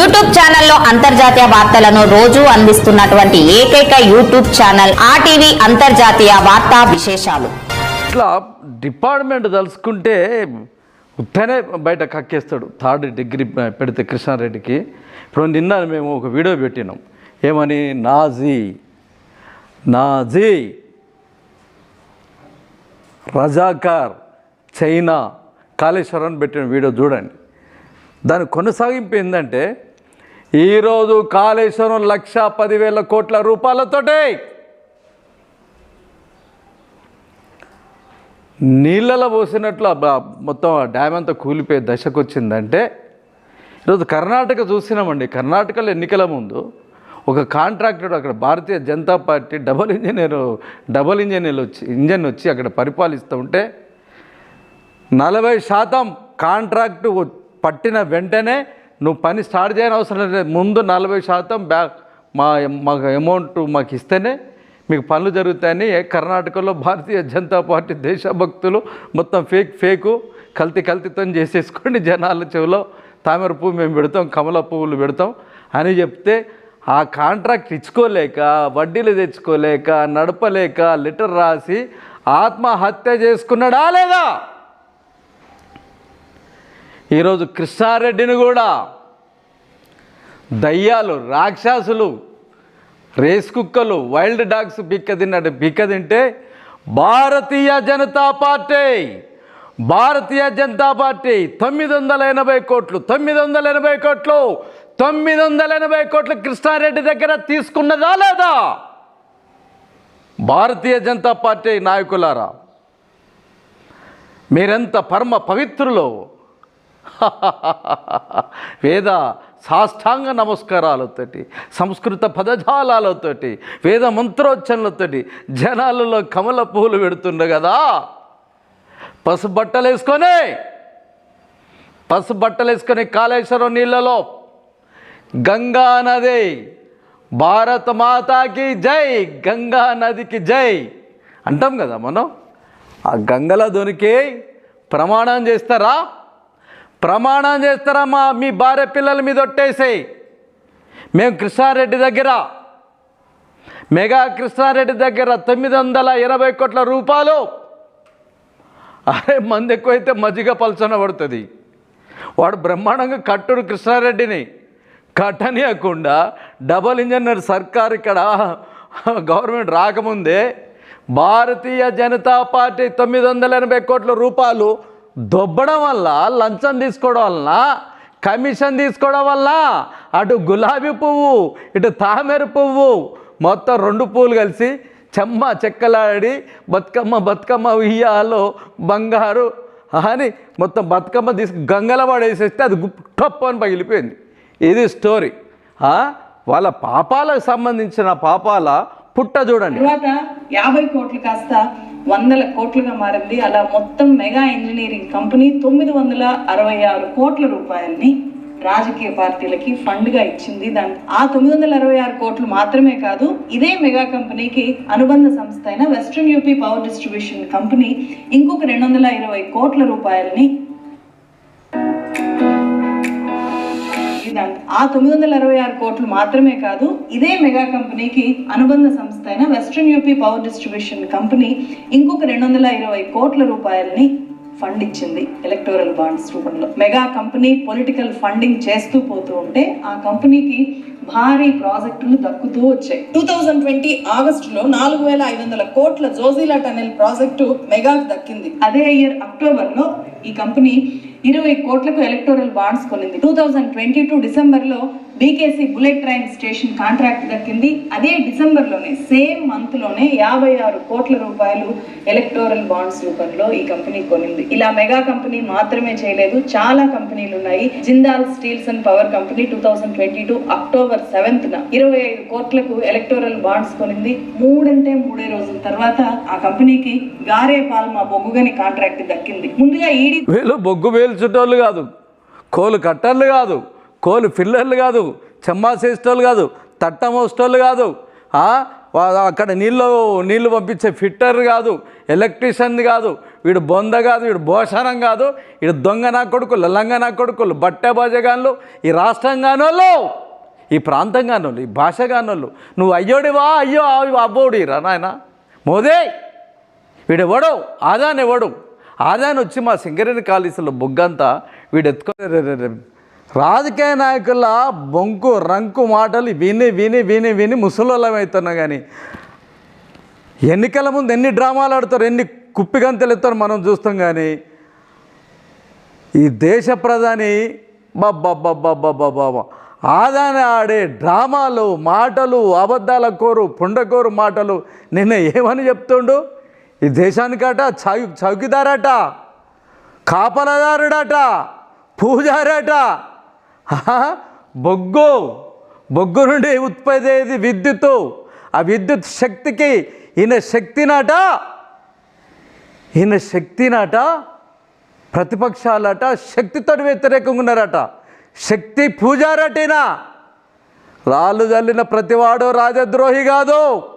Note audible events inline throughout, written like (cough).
YouTube ఛానల్లో అంతర్జాతీయ వార్తలను రోజు అందిస్తున్నటువంటి ఏకైక యూట్యూబ్ ఛానల్ ఆర్టీవీ అంతర్జాతీయ వార్తా విశేషాలు. ఇట్లా డిపార్ట్మెంట్ తలుసుకుంటే ఉత్తనే బయట కక్కేస్తాడు. థర్డ్ డిగ్రీ పెడితే కృష్ణారెడ్డికి. ఇప్పుడు నిన్న మేము ఒక వీడియో పెట్టినాం. ఏమని? Nazi. Nazi. Razakar China Kaleshwaram పెట్టిన వీడియో చూడండి. దాని కొనసాగింపు ఏంటంటే ఈరోజు కాళేశ్వరం లక్ష పదివేల కోట్ల రూపాయలతోటే నీళ్ళలో పోసినట్లు మొత్తం ఆ డ్యామ్ అంతా కూలిపోయే దశకు వచ్చిందంటే ఈరోజు కర్ణాటక చూసినామండి. కర్ణాటకలో ఎన్నికల ముందు ఒక కాంట్రాక్టర్ అక్కడ Bharatiya Janata party double engineer double engineer వచ్చి ఇంజన్ వచ్చి అక్కడ పరిపాలిస్తూ ఉంటే నలభై శాతం కాంట్రాక్టు పట్టిన వెంటనే నువ్వు పని స్టార్ట్ చేయని అవసరం లేదు. ముందు నలభై శాతం బ్యాక్ మా మాకు అమౌంట్ మాకు ఇస్తేనే మీకు పనులు జరుగుతాయని కర్ణాటకలో భారతీయ జనతా పార్టీ దేశభక్తులు మొత్తం ఫేక్ ఫేకు కల్తీ కల్తీతో చేసేసుకోండి జనాల చెవిలో తామర పువ్వు మేము పెడతాం కమల పువ్వులు పెడతాం అని చెప్తే ఆ కాంట్రాక్ట్ ఇచ్చుకోలేక వడ్డీలు తెచ్చుకోలేక నడపలేక లెటర్ రాసి ఆత్మహత్య చేసుకున్నాడా లేదా? ఈరోజు కృష్ణారెడ్డిని కూడా దయ్యాలు రాక్షసులు రేస్ కుక్కలు వైల్డ్ డాగ్స్ బిక్క తిన్నట్టు బిక్క తింటే భారతీయ జనతా పార్టీ భారతీయ జనతా పార్టీ తొమ్మిది వందల ఎనభై కోట్లు తొమ్మిది వందల ఎనభై కోట్లు తొమ్మిది వందల ఎనభై కోట్లు కృష్ణారెడ్డి దగ్గర తీసుకున్నదా లేదా? భారతీయ జనతా పార్టీ నాయకులారా మీరెంత పరమ పవిత్రులో (laughs) వేద సాష్టాంగ నమస్కారాలతోటి సంస్కృత పదజాలాలతోటి వేద మంత్రోచ్చరణలతోటి జనాలలో కమల పువ్వులు పెడుతుండ కదా. పసు బట్టలు వేసుకొని పసు బట్టలు వేసుకొని కాళేశ్వరం నీళ్ళలో గంగా నది భారత మాతాకి జై గంగా నదికి జై అంటాం కదా మనం. ఆ గంగల దొరికి ప్రమాణం చేస్తారా? ప్రమాణం చేస్తారా మా మీ భార్య పిల్లల మీద ఒట్టేసేయి. మేము కృష్ణారెడ్డి దగ్గర మెగా కృష్ణారెడ్డి దగ్గర తొమ్మిది వందల ఇరవై కోట్ల రూపాయలు. అరే మంది ఎక్కువైతే మజ్జిగ పలుచన పడుతుంది. వాడు బ్రహ్మాండంగా కట్టుడు కృష్ణారెడ్డిని కట్టనియకుండా డబల్ ఇంజనీర్ సర్కార్ ఇక్కడ గవర్నమెంట్ రాకముందే భారతీయ జనతా పార్టీ తొమ్మిది వందల ఎనభై కోట్ల రూపాయలు దొబ్బడం వల్ల లంచం తీసుకోవడం వలన కమిషన్ తీసుకోవడం వల్ల అటు గులాబీ పువ్వు ఇటు తామెర పువ్వు మొత్తం రెండు పువ్వులు కలిసి చెమ్మ చెక్కలాడి బతుకమ్మ బతుకమ్మ ఉయ్యాలో బంగారు అని మొత్తం బతుకమ్మ తీసుకు గంగల పడేసేస్తే అది గుప్ అని పగిలిపోయింది. ఇది స్టోరీ. వాళ్ళ పాపాలకు సంబంధించిన పాపాల పుట్ట చూడండి. తర్వాత యాభై కోట్లు కాస్త వందల కోట్లుగా మారింది. అలా మొత్తం మెగా ఇంజనీరింగ్ కంపెనీ తొమ్మిది వందల అరవై ఆరు కోట్ల రూపాయల్ని రాజకీయ పార్టీలకి ఫండ్గా ఇచ్చింది. దాని ఆ తొమ్మిది వందల అరవై ఆరు కోట్లు మాత్రమే కాదు ఇదే మెగా కంపెనీకి అనుబంధ సంస్థ అయిన western UP power distribution company ఇంకొక రెండు వందల ఇరవై కోట్ల రూపాయలని ఇదంత- ఆ తొమ్మిది వందల అరవై ఆరు కోట్లు మాత్రమే కాదు ఇదే మెగా కంపెనీకి అనుబంధ సంస్థ అయిన western UP power distribution company ఇంకొక రెండు వందల ఇరవై కోట్ల రూపాయలని ఫండ్ ఇచ్చింది ఎలక్టోరల్ బాండ్స్ రూపంలో. మెగా కంపెనీ పొలిటికల్ ఫండింగ్ చేస్తూ పోతూ ఉంటే ఆ కంపెనీకి భారీ ప్రాజెక్టులు దక్కుతూ వచ్చాయి. టూ థౌజండ్ ట్వంటీ ఆగస్టులో నాలుగు వేల ఐదు వందల కోట్ల జోజిలా టనెల్ ప్రాజెక్టు మెగాకు దక్కింది. అదే ఇయర్ అక్టోబర్లో ఈ కంపెనీ ఇరవై కోట్లకు ఎలక్టోరల్ బాండ్స్ కొనింది. టూ థౌజండ్ ట్వంటీ టూ డిసెంబర్లో BKC bullet train station contract దక్కింది. అదే డిసెంబర్లోనే సేమ్ మంత్లోనే యాభై ఆరు కోట్ల రూపాయలు ఎలక్టోరల్ బాండ్స్ రూపంలో ఈ కంపెనీ కొనింది. ఇలా మెగా కంపెనీ మాత్రమే చేయలేదు. చాలా కంపెనీలు ఉన్నాయి. Jindal steels and power company two thousand twenty two October seventh న ఇరవై ఐదు కోట్లకు ఎలక్టోరల్ బాండ్స్ కొనింది. మూడంటే మూడే రోజుల తర్వాత ఆ కంపెనీకి గారే పాల్మా బొగ్గుగని కాంట్రాక్ట్ దక్కింది. ముందుగా ఈడీ బొగ్గు బొగ్గు వేల్చుటోళ్ళు కాదు. కోలు కట్టర్లు కాదు. కోలు ఫిల్లర్లు కాదు. చెమ్మాసేసేటోళ్ళు కాదు. తట్ట మోసేటోళ్ళు కాదు. అక్కడ నీళ్ళు నీళ్ళు పంపించే ఫిట్టర్ కాదు. ఎలక్ట్రీషియన్ కాదు. వీడు బొంద కాదు వీడు భోషణం కాదు. వీడు దొంగ నా కొడుకులు లంగ నా కొడుకులు బట్టె భోజగాన్లు ఈ రాష్ట్రంగానోళ్ళు ఈ ప్రాంతంగానోళ్ళు ఈ భాషగానోళ్ళు నువ్వు అయ్యోడివా అయ్యో అబ్బోడి రా నాయన. మోదే వీడు ఎవడు ఆదాని వచ్చి మా సింగరేణి కాళీసులో బొగ్గంతా వీడు ఎత్తుకో రాజకీయ నాయకుల బొంకు రంకు మాటలు విని విని విని విని ముసలోళ్ళం అవుతున్నా కానీ ఎన్నికల ముందు ఎన్ని డ్రామాలు ఆడతారు ఎన్ని కుప్పిగంతలు ఎత్తారు మనం చూస్తాం కానీ ఈ దేశ ప్రధాని బాబా ఆదాని ఆడే డ్రామాలు మాటలు అబద్ధాల కోరు పుండకోరు మాటలు నిన్న ఏమని చెప్తుండు? ఈ దేశానికట చౌ చౌకీదారట కాపలదారుడట పూజారట. బొగ్గు బొగ్గు నుండి ఉత్పత్తి విద్యుత్తు ఆ విద్యుత్ శక్తికి ఈయన శక్తినట ఈయన శక్తినట ప్రతిపక్షాలట శక్తితో వ్యతిరేకంగా ఉన్నారట. శక్తి పూజారటేనా? రాళ్ళు చల్లిన ప్రతివాడు రాజద్రోహి కాదు.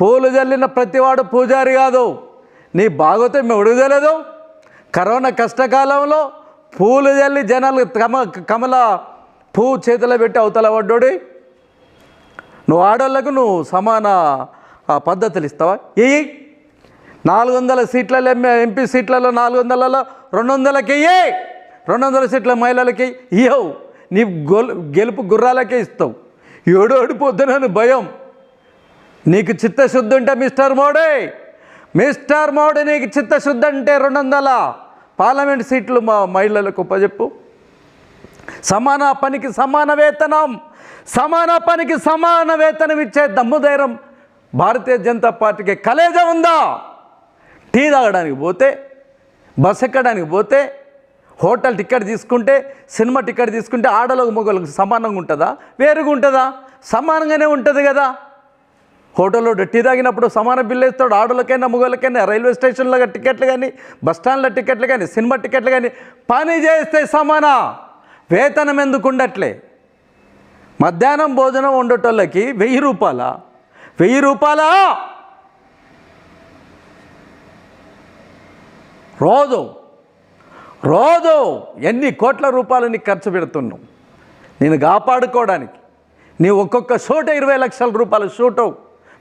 పూలు జల్లిన ప్రతివాడు పూజారి కాదు. నీ బాగోతే మేము తెలియదు కరోనా కష్టకాలంలో పూలు జల్లి జనాలు కమ కమల పువ్వు చేతిలో పెట్టి అవతల పడ్డోడి. నువ్వు ఆడోళ్ళకు నువ్వు సమాన పద్ధతులు ఇస్తావా? ఏ నాలుగు వందల సీట్లలో ఎంపీ ఎంపీ సీట్లలో నాలుగు వందలలో రెండు వందలకి ఇయ్యే రెండు వందల సీట్ల మహిళలకి ఇయ్యవు. నీ గొల్ గెలుపు గుర్రాలకే ఇస్తావు. ఏడు ఓడిపోతున్నాను భయం. నీకు చిత్తశుద్ధి ఉంటే మిస్టర్ మోడీ. మిస్టర్ మోడీ నీకు చిత్తశుద్ధి అంటే రెండు వందల పార్లమెంట్ సీట్లు మా మహిళలకు ఉపజెప్పు. సమాన పనికి సమాన వేతనం సమాన పనికి సమాన వేతనం ఇచ్చే దమ్ముధైర్యం భారతీయ జనతా పార్టీకి కలేజ ఉందా? టీ తాగడానికి పోతే బస్ ఎక్కడానికి పోతే హోటల్ టికెట్ తీసుకుంటే సినిమా టికెట్ తీసుకుంటే ఆడలకు మొగలకు సమానంగా ఉంటుందా? వేరుగా ఉంటుందా? సమానంగానే ఉంటుంది కదా. హోటల్లో టీ తాగినప్పుడు సమాన బిల్లు ఇస్తాడు. ఆడలకైనా మొగలకైనా రైల్వే స్టేషన్లో టికెట్లు కానీ బస్ టికెట్లు కానీ సినిమా టికెట్లు కానీ పని చేస్తే సమాన. వేతనం ఎందుకు ఉండట్లే? మధ్యాహ్నం భోజనం వండేటోళ్ళకి వెయ్యి రూపాయల. వెయ్యి రూపాయలా! రోజు రోజు ఎన్ని కోట్ల రూపాయలు నీకు ఖర్చు పెడుతున్నావు? నేను కాపాడుకోవడానికి నీ ఒక్కొక్క షూట్ ఇరవై లక్షల రూపాయల అవు.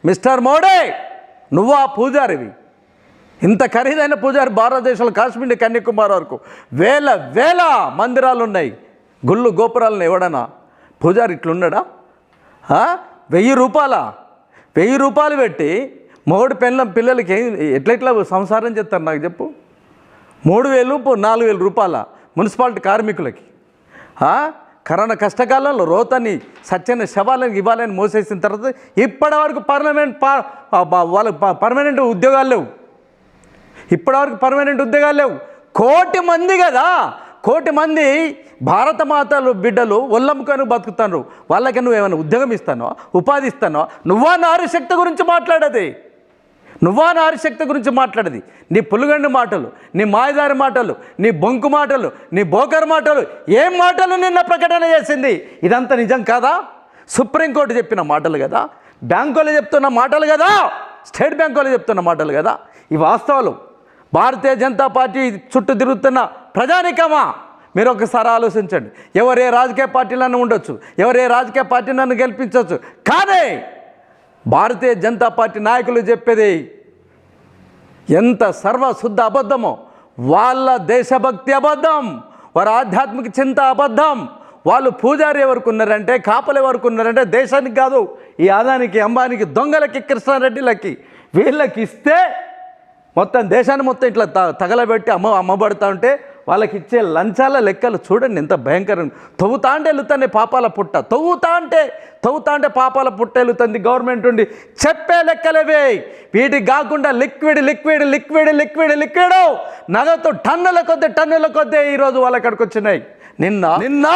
మిస్టర్ మోడీ నువ్వు ఆ పూజారివి? ఇంత ఖరీదైన పూజారి భారతదేశంలో కాశ్మీర్ కన్యాకుమారి వరకు వేల వేల మందిరాలు ఉన్నాయి గుళ్ళు గోపురాలను ఎవడనా పూజారి ఇట్లున్నాడా? వెయ్యి రూపాయల? వెయ్యి రూపాయలు పెట్టి మొగుడు పెళ్ళం పిల్లలకి ఏం- ఎట్లా ఎట్లా సంసారం చేస్తారు నాకు చెప్పు? మూడు వేలు పో- నాలుగు వేల రూపాయల మున్సిపాలిటీ కార్మికులకి. కరోనా కష్టకాలంలో రోతని సత్యన శవాలను ఇవ్వాలని మోసేసిన తర్వాత ఇప్పటివరకు పర్మనెంట్ పా వాళ్ళకి పర్మనెంట్ ఉద్యోగాలు లేవు. ఇప్పటివరకు పర్మనెంట్ ఉద్యోగాలు లేవు. కోటి మంది కదా. కోటి మంది భారత మాతలు బిడ్డలు ఒళ్ళమ్ముకొని బతుకుతాను వాళ్ళకి నువ్వు ఏమైనా ఉద్యోగం ఇస్తానో ఉపాధి ఇస్తానో నువ్వా నారీ శక్తి గురించి మాట్లాడేది? నువ్వా నారి శక్తి గురించి మాట్లాడేది? నీ పులుగండి మాటలు నీ మాయదారి మాటలు నీ బొంకు మాటలు నీ బోకర్ మాటలు ఏం మాటలు నిన్న ప్రకటన చేసింది? ఇదంతా నిజం కాదా? సుప్రీంకోర్టు చెప్పిన మాటలు కదా? బ్యాంకులు చెప్తున్న మాటలు కదా? స్టేట్ బ్యాంకులు చెప్తున్న మాటలు కదా? ఈ వాస్తవాలు భారతీయ జనతా పార్టీ చుట్టూ తిరుగుతున్న ప్రజానికమా? మీరు ఒకసారి ఆలోచించండి. ఎవరే రాజకీయ పార్టీలను ఉండొచ్చు. ఎవరే రాజకీయ పార్టీ నన్ను గెలిపించవచ్చు కానీ భారతీయ జనతా పార్టీ నాయకులు చెప్పేది ఎంత సర్వశుద్ధ అబద్ధమో వాళ్ళ దేశభక్తి అబద్ధం వారి ఆధ్యాత్మిక చింత అబద్ధం వాళ్ళు పూజారి ఎవరికి ఉన్నారంటే కాపలు ఎవరికి ఉన్నారంటే దేశానికి కాదు ఈ ఆదానికి అంబానికి దొంగలకి కృష్ణారెడ్డిలకి వీళ్ళకి ఇస్తే మొత్తం దేశాన్ని మొత్తం ఇట్లా త తగలబెట్టి అమ్మ అమ్మబడుతూ ఉంటే వాళ్ళకి ఇచ్చే లంచాల లెక్కలు చూడండి ఎంత భయంకరం. తవ్వుతా అంటే వెళ్తానే పాపాల పుట్ట. తవ్వుతా అంటే తవ్వుతా అంటే పాపాల పుట్ట వెళ్తుంది గవర్నమెంట్ ఉండి. చెప్పే లెక్కలేవే వీటికి కాకుండా liquid liquid liquid liquid liquid. నగదు టన్నుల కొద్ది టన్నుల కొద్ది ఈరోజు వాళ్ళ అక్కడికి వచ్చినాయి. నిన్న నిన్న!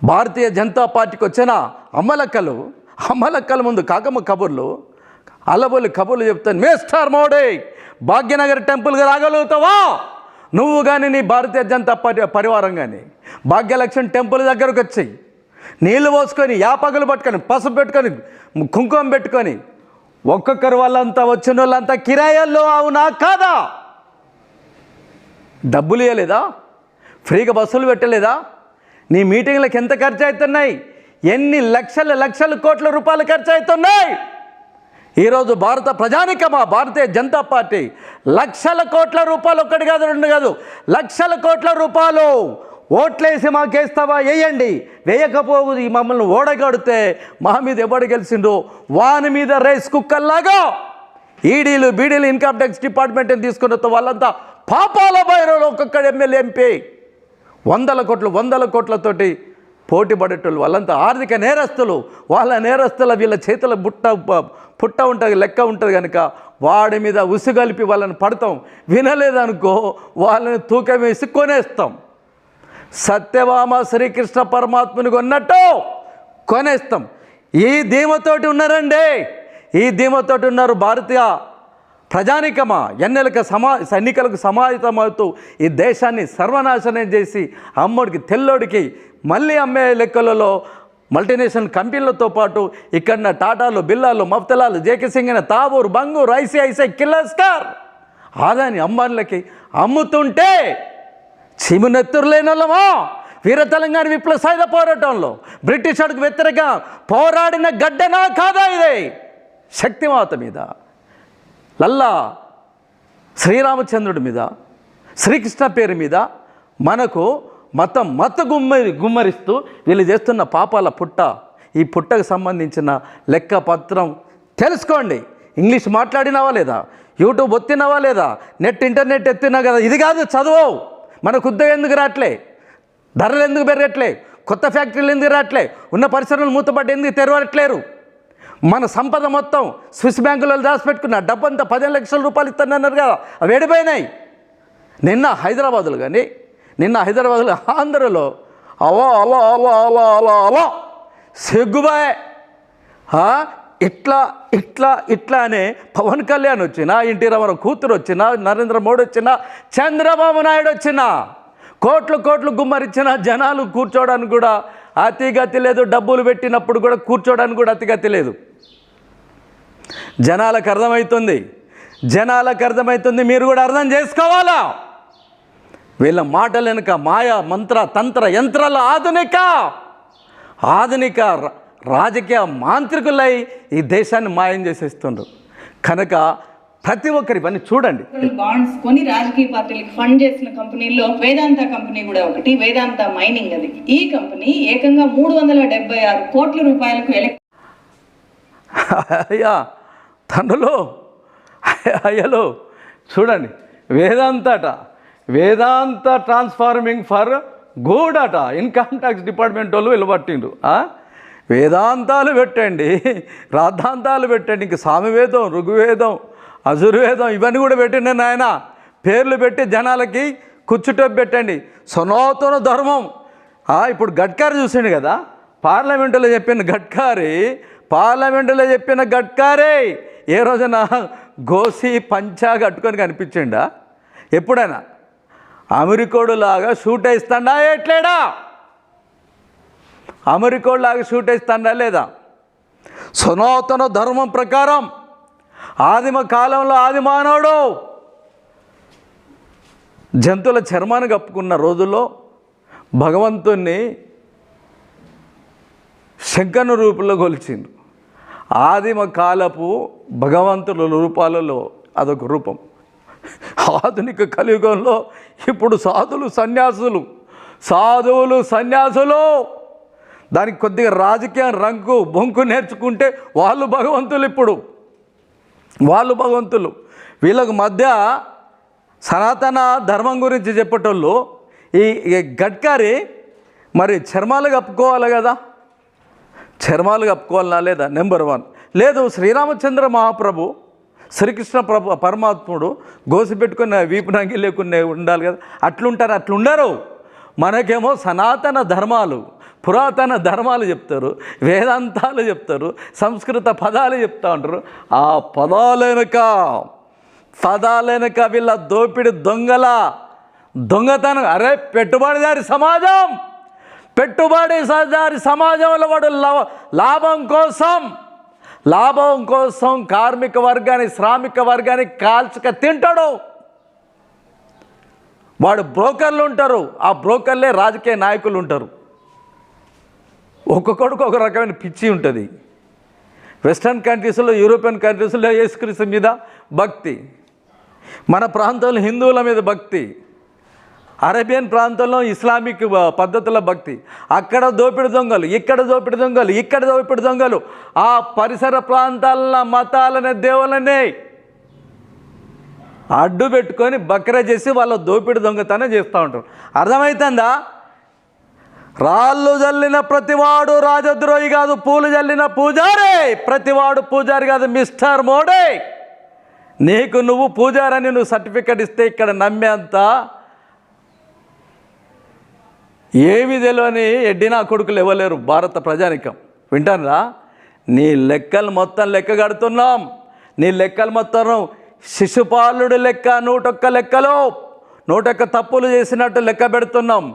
భారతీయ జనతా పార్టీకి వచ్చిన అమ్మలక్కలు అమ్మలక్కల ముందు కాకమ్మ కబుర్లు అల్లబోలి కబుర్లు చెప్తాను. మిస్టర్ మోడీ! భాగ్యనగర్ టెంపుల్కి రాగలుగుతావా? నువ్వు కానీ నీ భారతీయ జనతా పార్టీ పరివారం కానీ భాగ్యలక్ష్మి టెంపుల్ దగ్గరకు వచ్చాయి నీళ్ళు పోసుకొని యాపగలు పట్టుకొని పసుపు పెట్టుకొని కుంకుమ పెట్టుకొని ఒక్కొక్కరు వాళ్ళంతా వచ్చిన వాళ్ళంతా కిరాయాల్లో అవునా కాదా? డబ్బులు ఇవ్వలేదా ఫ్రీగా బస్సులు పెట్టలేదా? నీ మీటింగ్లకు ఎంత ఖర్చు అవుతున్నాయి ఎన్ని లక్షల లక్షల కోట్ల రూపాయలు ఖర్చు అవుతున్నాయి ఈరోజు భారత ప్రజానికమా భారతీయ జనతా పార్టీ లక్షల కోట్ల రూపాయలు ఒక్కటి కాదు రెండు కాదు లక్షల కోట్ల రూపాయలు ఓట్లేసి మాకేస్తావా వేయండి వేయకపోవు ఈ మమ్మల్ని ఓడగడితే మా మీద ఎవడు గెలిచిండు? వాని మీద రేస్ కుక్కల్లాగా ఈడీలు బీడీలు ఇన్కమ్ ట్యాక్స్ డిపార్ట్మెంట్ని తీసుకున్న వాళ్ళంతా పాపాల బైరలో ఒక్కొక్కడు ఎమ్మెల్యే ఎంపీ. వందల కోట్లు వందల కోట్లతోటి పోటీ పడేటోళ్ళు వాళ్ళంతా ఆర్థిక నేరస్తులు. వాళ్ళ నేరస్తుల వీళ్ళ చేతుల బుట్ట పుట్ట ఉంటుంది లెక్క ఉంటుంది కనుక వాడి మీద ఉసుగలిపి వాళ్ళని పడతాం. వినలేదనుకో వాళ్ళని తూకం వేసి కొనేస్తాం. సత్యవామ శ్రీకృష్ణ పరమాత్మని కొన్నట్టు కొనేస్తాం. ఈ ధీమతోటి ఉన్నారండి. ఈ ధీమతోటి ఉన్నారు భారతీయ ప్రజానికమా ఎన్నెలకు సమా ఎన్నికలకు సమాహితమవుతూ ఈ దేశాన్ని సర్వనాశనం చేసి అమ్మడికి తెల్లోడికి మళ్ళీ అమ్మే లెక్కలలో మల్టీనేషనల్ కంపెనీలతో పాటు ఇక్కడ టాటాలు బిల్లాలు మఫ్తలాలు జేకే సింగ్ అయిన తాబూర్ బంగూర్ ఐసిఐసిఐ కిర్లస్కర్ ఆదాని అంబాన్లకి అమ్ముతుంటే చిమునెత్తురు లేని వీర తెలంగాణ విప్లవ సాయుధ పోరాటంలో బ్రిటిష్ అడుగు వ్యతిరేక పోరాడిన గడ్డనా కాదా ఇదే? శక్తిమాత మీద. లల్లా శ్రీరామచంద్రుడి మీద శ్రీకృష్ణ పేరు మీద మనకు మతం మత గుమ్మరి గుమ్మరిస్తూ వీళ్ళు చేస్తున్న పాపాల పుట్ట ఈ పుట్టకు సంబంధించిన లెక్క పత్రం తెలుసుకోండి. ఇంగ్లీష్ మాట్లాడినావా లేదా? యూట్యూబ్ ఒత్తినావా లేదా? నెట్ ఇంటర్నెట్ ఎత్తినా కదా? ఇది కాదు చదువు మనకు ఉద్యోగం ఎందుకు రావట్లే ధరలు ఎందుకు పెరగట్లే? కొత్త ఫ్యాక్టరీలు ఎందుకు రావట్లే ఉన్న పరిశ్రమలు మూతపడ్డ ఎందుకు తెరవట్లేరు? మన సంపద మొత్తం స్విస్ బ్యాంకులలో దాచిపెట్టుకున్న డబ్బంతా పదిహేను లక్షల రూపాయలు ఇస్తానన్నారు కదా అవి ఎడిపోయినాయి నిన్న హైదరాబాదులో కానీ నిన్న హైదరాబాద్లో ఆంధ్రలో అలో అలో అలో అలో అలో అలో సిగ్గుబాయ్. ఇట్లా ఇట్లా ఇట్లా అనే పవన్ కళ్యాణ్ వచ్చినా ఎన్టీ రామారావు కూతురు వచ్చినా నరేంద్ర మోడీ వచ్చినా చంద్రబాబు నాయుడు వచ్చినా కోట్లు కోట్లు గుమ్మరిచ్చిన జనాలు కూర్చోవడానికి కూడా అతిగతి లేదు. డబ్బులు పెట్టినప్పుడు కూడా కూర్చోవడానికి కూడా అతిగతి లేదు. జనాలకు అర్థమవుతుంది. జనాలకు అర్థమవుతుంది. మీరు కూడా అర్థం చేసుకోవాలా? వీళ్ళ మాటలు వెనుక మాయా మంత్ర తంత్ర యంత్రాల ఆధునిక ఆధునిక రాజకీయ మాంత్రికులై ఈ దేశాన్ని మాయం చేసేస్తుండ్రు. కనుక ప్రతి ఒక్కరి పని చూడండి. బాండ్స్ కొని రాజకీయ పార్టీలకు ఫండ్ చేసిన కంపెనీల్లో వేదాంత కంపెనీ కూడా ఒకటి వేదాంత మైనింగ్ అది. ఈ కంపెనీ ఏకంగా మూడు వందల డెబ్బై ఆరు కోట్ల రూపాయలకు అయ్యా తండ్రులు అయ్యలో చూడండి వేదాంత అట వేదాంత ట్రాన్స్ఫార్మింగ్ ఫర్ గుడ్ అట. ఇన్కమ్ ట్యాక్స్ డిపార్ట్మెంట్ వాళ్ళు వెలువట్టిండ్రు. ఆ? వేదాంతాలు పెట్టండి రాద్ధాంతాలు పెట్టండి ఇంక సామవేదం ఋగ్వేదం అజుర్వేదం ఇవన్నీ కూడా పెట్టండి నాయన. పేర్లు పెట్టి జనాలకి కూర్చుటోపు పెట్టండి. సనాతన ధర్మం. ఇప్పుడు గడ్కారీ చూసిండు కదా? పార్లమెంటులో చెప్పిన గడ్కారీ పార్లమెంటులో చెప్పిన గట్కారే ఏ రోజున గోసి పంచా కట్టుకొని కనిపించిండా? ఎప్పుడైనా? అమెరికోడులాగా షూట్ వేస్తాడా ఎట్లేడా అమెరికోడులాగా షూట్ వేస్తాడా లేదా? సనాతన ధర్మం ప్రకారం ఆదిమ కాలంలో ఆది మానవుడు జంతువుల చర్మాన్ని కప్పుకున్న రోజుల్లో భగవంతుణ్ణి శంకను రూపంలో కొలిచిండు. ఆదిమ కాలపు భగవంతుల రూపాలలో అదొక రూపం. ఆధునిక కలియుగంలో ఇప్పుడు సాధులు సన్యాసులు సాధువులు సన్యాసులు. దానికి కొద్దిగా రాజకీయ రంగు బొంకు నేర్చుకుంటే వాళ్ళు భగవంతులు ఇప్పుడు. వాళ్ళు భగవంతులు. వీళ్ళకు మధ్య సనాతన ధర్మం గురించి చెప్పేటోళ్ళు ఈ గడ్కారి మరి చర్మాలు కప్పుకోవాలి కదా. చర్మాలు కప్పుకోవాలనా లేదా? నెంబర్ వన్ లేదు శ్రీరామచంద్ర మహాప్రభు శ్రీకృష్ణ ప్రభు పరమాత్ముడు గోసి పెట్టుకున్న వీపు లేకుండా ఉండాలి కదా? అట్లుంటారు అట్లుండరు. మనకేమో సనాతన ధర్మాలు పురాతన ధర్మాలు చెప్తారు వేదాంతాలు చెప్తారు సంస్కృత పదాలు చెప్తా ఉంటారు. ఆ పదాలెనక పదాలెనక వీళ్ళ దోపిడి దొంగల దొంగతనం. అరే పెట్టుబడిదారి సమాజం! పెట్టుబడిదారి సమాజంలో వాడు లాభం కోసం లాభం కోసం కార్మిక వర్గాన్ని శ్రామిక వర్గాన్ని కాల్చక తింటాడు. వాడు బ్రోకర్లు ఉంటారు. ఆ బ్రోకర్లే రాజకీయ నాయకులు ఉంటారు. ఒక్కొక్కడికి ఒక రకమైన పిచ్చి ఉంటుంది. వెస్టర్న్ కంట్రీస్లో యూరోపియన్ కంట్రీస్లో యేసుక్రీస్తు మీద భక్తి. మన ప్రాంతంలో హిందువుల మీద భక్తి. అరేబియన్ ప్రాంతంలో ఇస్లామిక్ పద్ధతుల భక్తి. అక్కడ దోపిడి దొంగలు ఇక్కడ దోపిడి దొంగలు ఇక్కడ దోపిడి దొంగలు. ఆ పరిసర ప్రాంతాల మతాలనే దేవులనే అడ్డు పెట్టుకొని బక్ర చేసి వాళ్ళ దోపిడి దొంగతనం చేస్తూ ఉంటారు. అర్థమవుతుందా రాళ్ళు జల్లిన ప్రతివాడు రాజద్రోహి కాదు పూలు జల్లిన పూజారే. ప్రతివాడు పూజారి కాదు మిస్టర్ మోడే. నీకు నువ్వు పూజారని నువ్వు సర్టిఫికెట్ ఇస్తే ఇక్కడ నమ్మేంత ఏమి తెలియని ఎడ్డినా కొడుకులు ఇవ్వలేరు భారత ప్రజానికం. వింటారా నీ లెక్కలు మొత్తం లెక్క కడుతున్నాం. నీ లెక్కలు మొత్తం శిశుపాలుడు లెక్క నూటొక్క లెక్కలో. నూటొక్క తప్పులు చేసినట్టు లెక్క పెడుతున్నాం.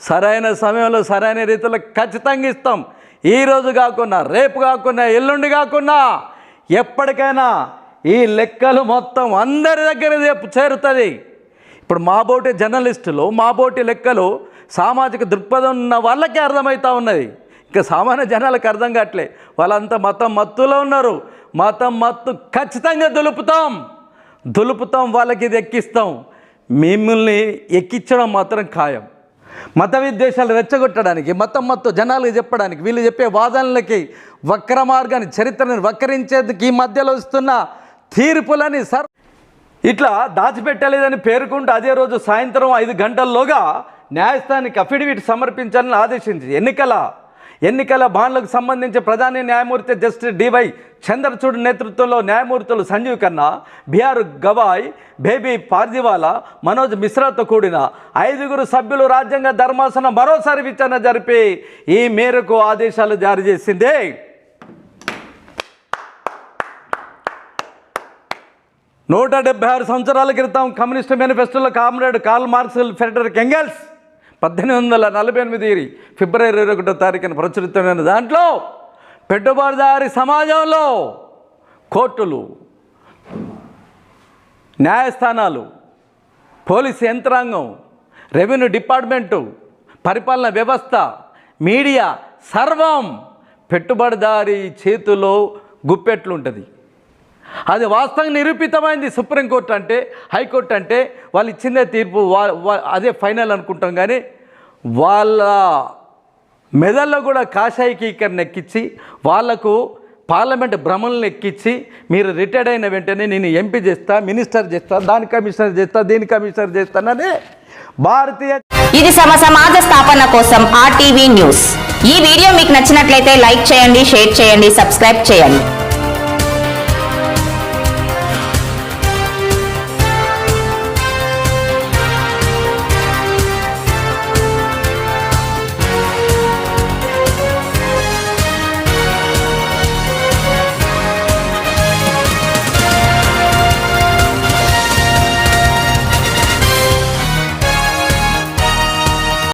సరైన సమయంలో సరైన రీతిలో ఖచ్చితంగా ఇస్తాం. ఈరోజు కాకుండా రేపు కాకుండా ఎల్లుండి కాకుండా ఎప్పటికైనా ఈ లెక్కలు మొత్తం అందరి దగ్గర రేపు చేరుతుంది. ఇప్పుడు మా బోటి జర్నలిస్టులు మా బోటి లెక్కలు సామాజిక దృక్పథం ఉన్న వాళ్ళకే అర్థమవుతూ ఉన్నది. ఇంకా సామాన్య జనాలకు అర్థం కావట్లే. వాళ్ళంతా మతం మత్తులో ఉన్నారు. మతం మత్తు ఖచ్చితంగా దులుపుతాం. దులుపుతాం వాళ్ళకి ఇది ఎక్కిస్తాం. మిమ్మల్ని ఎక్కించడం మాత్రం ఖాయం. మత విద్వేషాలు రెచ్చగొట్టడానికి మతం మత్తు జనాలకు చెప్పడానికి వీళ్ళు చెప్పే వాదనలకి వక్ర మార్గాన్ని చరిత్రను వక్రించేందుకు ఈ మధ్యలో వస్తున్న తీర్పులని సర్ ఇట్లా దాచిపెట్టలేదని పేర్కొంటూ అదే రోజు సాయంత్రం ఐదు గంటల్లోగా న్యాయస్థానానికి అఫిడవిట్ సమర్పించాలని ఆదేశించింది. ఎన్నికల ఎన్నికల బాండ్లకు సంబంధించి ప్రధాన న్యాయమూర్తి జస్టిస్ డివై చంద్రచూడ్ నేతృత్వంలో న్యాయమూర్తులు సంజీవ్ ఖన్నా బీఆర్ గవాయ్ బేబీ పార్దివాలా మనోజ్ మిశ్రాతో కూడిన ఐదుగురు సభ్యులు రాజ్యాంగ ధర్మాసనం మరోసారి విచారణ జరిపి ఈ మేరకు ఆదేశాలు జారీ చేసింది. నూట డెబ్బై ఆరు సంవత్సరాల క్రితం కమ్యూనిస్ట్ మేనిఫెస్టోలో comrade Karl Marx Friedrich Engels పద్దెనిమిది వందల నలభై ఎనిమిది ఫిబ్రవరి ఇరవై ఒకటో తారీఖున ప్రచురితమైన దాంట్లో పెట్టుబడిదారి సమాజంలో కోర్టులు న్యాయస్థానాలు పోలీస్ యంత్రాంగం రెవెన్యూ డిపార్ట్మెంటు పరిపాలన వ్యవస్థ మీడియా సర్వం పెట్టుబడిదారి చేతిలో గుప్పెట్లుంటుంది. అది వాస్తవంగా నిరూపితమైంది సుప్రీంకోర్టు అంటే హైకోర్టు అంటే వాళ్ళు ఇచ్చిన తీర్పు అదే ఫైనల్ అనుకుంటాం కానీ వాళ్ళ మెదల్లో కూడా కాషాయకీకరణ ఎక్కించి వాళ్ళకు పార్లమెంట్ భ్రమలను ఎక్కించి మీరు రిటైర్డ్ అయిన వెంటనే నేను ఎంపీ చేస్తా మినిస్టర్ చేస్తా దాని కమిషనర్ చేస్తా దీని కమిషనర్ చేస్తానని భారతీయ ఇది సమ సమాజ స్థాపన కోసం ఆర్టీవీ న్యూస్. ఈ వీడియో మీకు నచ్చినట్లయితే లైక్ చేయండి షేర్ చేయండి సబ్స్క్రైబ్ చేయండి.